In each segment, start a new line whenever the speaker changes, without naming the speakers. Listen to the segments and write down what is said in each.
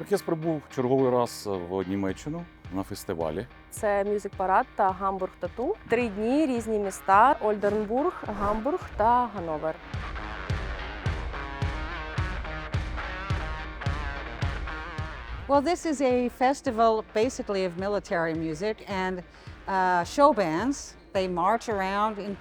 Оркестр прибув черговий раз в Німеччину на фестивалі.
Це Music Парад та Гамбург Тату. Три дні різні міста: Ольдернбург, Гамбург та Ганновер.
Well, this is a festival basically of military music and uh, show bands. They march around in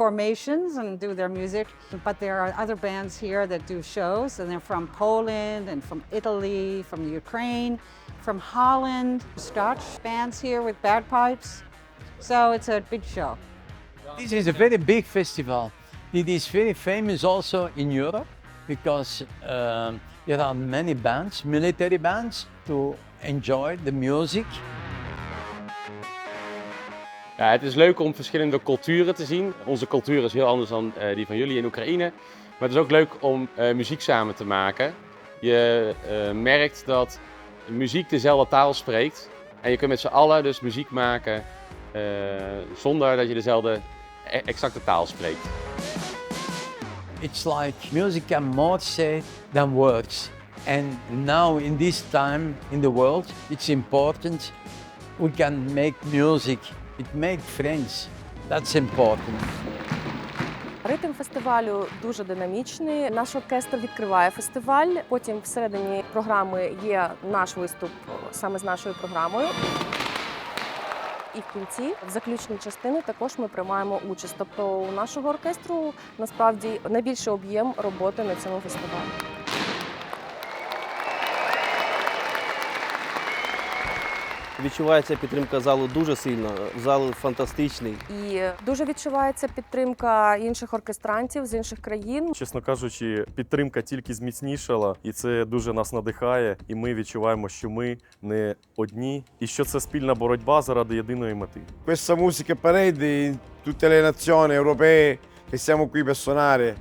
formations and do their music. But there are other bands here that do shows, and they're from Poland and from Italy, from Ukraine, from Holland. Scotch bands here with bagpipes. So it's a big show.
This is a very big festival. It is very famous also in Europe because um, there are many bands, military bands, to enjoy the music.
Ja, het is leuk om verschillende culturen te zien. Onze cultuur is heel anders dan eh, die van jullie in Oekraïne. Maar het is ook leuk om eh, muziek samen te maken. Je eh, merkt dat muziek dezelfde taal spreekt. En je kunt met z'n allen dus muziek maken zonder dat je dezelfde e- exacte taal spreekt.
It's like music can more say than words. And now, in this time in the world, it's important we can make music. It make friends. That's important.
Ритм фестивалю дуже динамічний. Наш оркестр відкриває фестиваль. Потім всередині програми є наш виступ саме з нашою програмою. І в кінці, в заключній частині, також ми приймаємо участь. Тобто у нашого оркестру насправді найбільший об'єм роботи на цьому фестивалі.
Відчувається підтримка залу дуже сильно. Зал фантастичний.
І дуже відчувається підтримка інших оркестрантів з інших країн.
Чесно кажучи, підтримка тільки зміцнішала, і це дуже нас надихає. І ми відчуваємо, що ми не одні, і що це спільна боротьба заради єдиної мети.
Questa musica parade in tutte le nazioni europee che siamo qui per suonare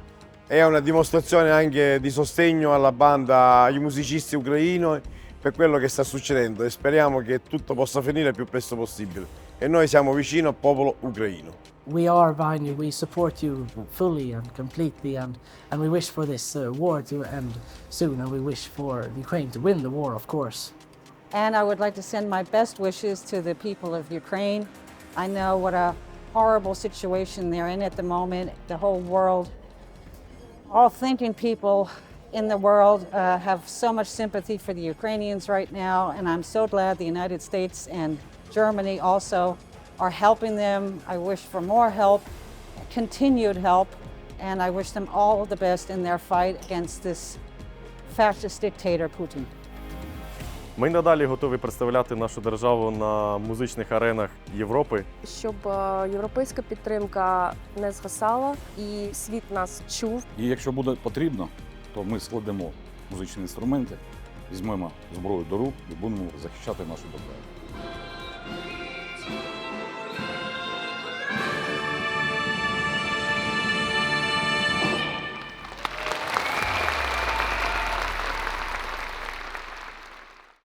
è una dimostrazione anche di sostegno alla banda, ai musicisti ucraini per quello che sta succedendo e speriamo che tutto possa finire il più presto possibile. E noi siamo vicino al popolo ucraino.
we are behind you. We support you fully and completely, and, and we wish for this uh, war to end soon, and we wish for Ukraine to win the war, of course.
And I would like to send my best wishes to the people of Ukraine. I know what a horrible situation they're in at the moment. The whole world, all thinking people in the world uh, have so much sympathy for the Ukrainians right now. And I'm so glad the United States and Germany also are helping them. I wish for more help, continued help, and I wish them all the best in their fight against this fascist dictator, Putin.
Ми надалі готові представляти нашу державу на музичних аренах Європи.
Щоб е, європейська підтримка не згасала і світ нас чув.
І якщо буде потрібно, то ми складемо музичні інструменти, візьмемо зброю до рук і будемо захищати нашу державу.